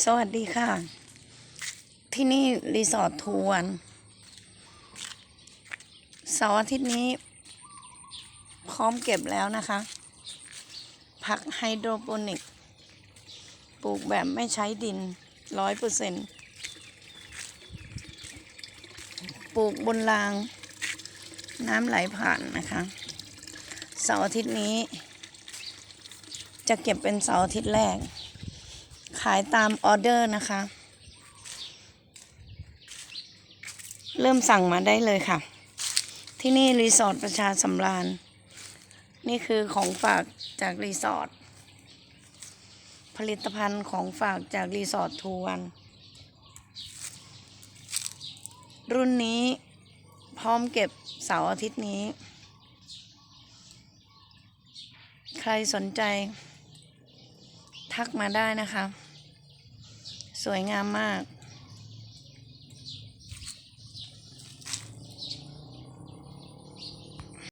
สวัสดีค่ะ ที่นี่รีสอร์ททวนเสาร์อาทิตย์นี้ พร้อมเก็บแล้วนะคะ ผักไฮโดรโปนิก ปลูกแบบไม่ใช้ดินร้อยเปอร์เซ็นปลูกบนราง น้ำไหลผ่านนะคะเสาร์อาทิตย์นี้ จะเก็บเป็นเสาร์อาทิตย์แรก ขายตามออเดอร์นะคะ เริ่มสั่งมาได้เลยค่ะ ที่นี่รีสอร์ทประชาสำราญ นี่คือของฝากจากรีสอร์ทผลิตภัณฑ์ของฝากจากรีสอร์ททูวัน รุ่นนี้พร้อมเก็บเสาร์อาทิตย์นี้ ใครสนใจ ทักมาได้นะคะ สวยงามมาก